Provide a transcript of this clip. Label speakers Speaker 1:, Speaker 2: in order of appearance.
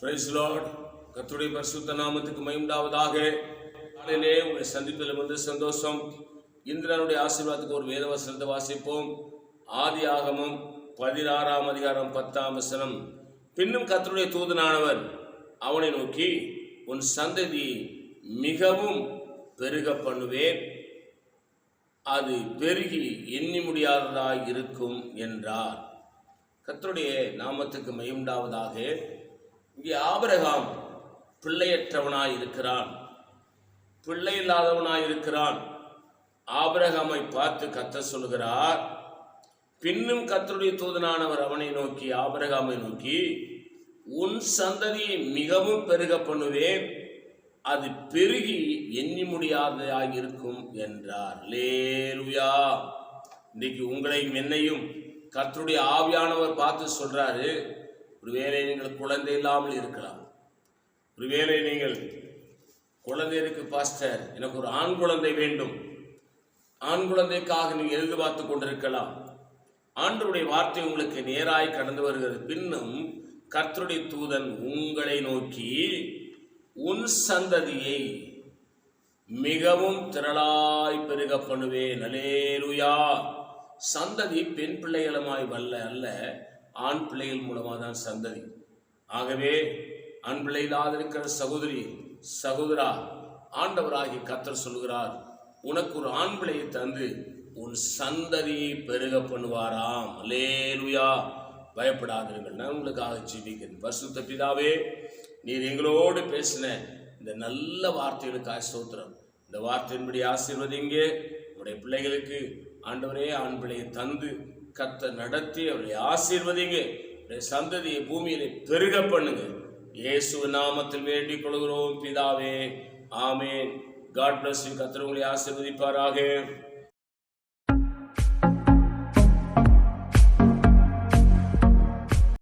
Speaker 1: Price Lord கத்துடைய பரிசுத்த நாமத்துக்கு மயம்டாவதாக காலையிலே உங்களை சந்திப்பதில் வந்து சந்தோஷம். இந்திரனுடைய ஆசீர்வாதத்துக்கு ஒரு வேதவசனத்தை வாசிப்போம். ஆதி ஆகமம் பதினாறாம் அதிகாரம் பத்தாம் வசனம். பின்னும் கத்தருடைய தூதனானவர் அவனை நோக்கி உன் சந்ததி மிகவும் பெருக பண்ணுவேன் அது பெருகி எண்ணி முடியாததாக இருக்கும் என்றார். கத்தருடைய நாமத்துக்கு மயம்டாவதாக இங்கே ஆபரகாம் பிள்ளையற்றவனாய் இருக்கிறான் பிள்ளை இல்லாதவனாய் இருக்கிறான் ஆபரகாமை பார்த்து கத்த சொல்கிறார் பின்னும் கத்தருடைய தூதனானவர் அவனை நோக்கி ஆபரகாமை நோக்கி உன் சந்ததியை மிகவும் பெருக பண்ணுவேன் அது பெருகி எண்ணி முடியாததாக இருக்கும் என்றார். லேலுயா இன்னைக்கு உங்களையும் என்னையும் கத்தருடைய ஆவியானவர் பார்த்து சொல்றாரு ஒருவேளை நீங்கள் குழந்தை இல்லாமல் இருக்கலாம். ஒருவேளை நீங்கள் குழந்தை இருக்கு பாஸ்டர் எனக்கு ஒரு ஆண் குழந்தை வேண்டும். ஆண் குழந்தைக்காக நீங்கள் எதிர்பார்த்து கொண்டிருக்கலாம். ஆண்டருடைய வார்த்தை உங்களுக்கு நேராய் கடந்து வருகிறது. பின்னும் கர்த்தருடைய தூதன் உங்களை நோக்கி உன் சந்ததியை மிகவும் திரளாய் பெருக பண்ணுவேன். அலேலுயா சந்ததி பெண் பிள்ளைகளுமாய் வல்ல அல்ல. ஆண் பிள்ளைகள் மூலமாக தான் சந்ததி ஆகவே ஆண் பிள்ளை இல்லாதிருக்கிற சகோதரி சகோதரா ஆண்டவராகி கத்தர் சொல்கிறார் உனக்கு ஒரு ஆண் பிள்ளையை தந்து உன் சந்ததியை பெருக பண்ணுவாராம். அலேலுயா பயப்படாதிருங்கள் நான் உங்களுக்காக ஜீவிக்கிறேன் பரிசுத்த பிதாவே நீர் எங்களோடு பேசின இந்த நல்ல வார்த்தைகளுக்காக ஸ்தோத்திரம். இந்த வார்த்தையின்படி ஆசீர்வதிங்க. உடைய பிள்ளைகளுக்கு ஆண்டவரே ஆண் பிள்ளையை தந்து கத்த நடத்தி அவரை ஆசீர்வதிங்க. சந்ததியை பூமியிலே பெருக பண்ணுங்க. இயேசு நாமத்தில் வேண்டிக் கொள்கிறோம் பிதாவே. ஆமேன். காட் பிளஸ் கத்தர் உங்களை ஆசீர்வதிப்பாராக.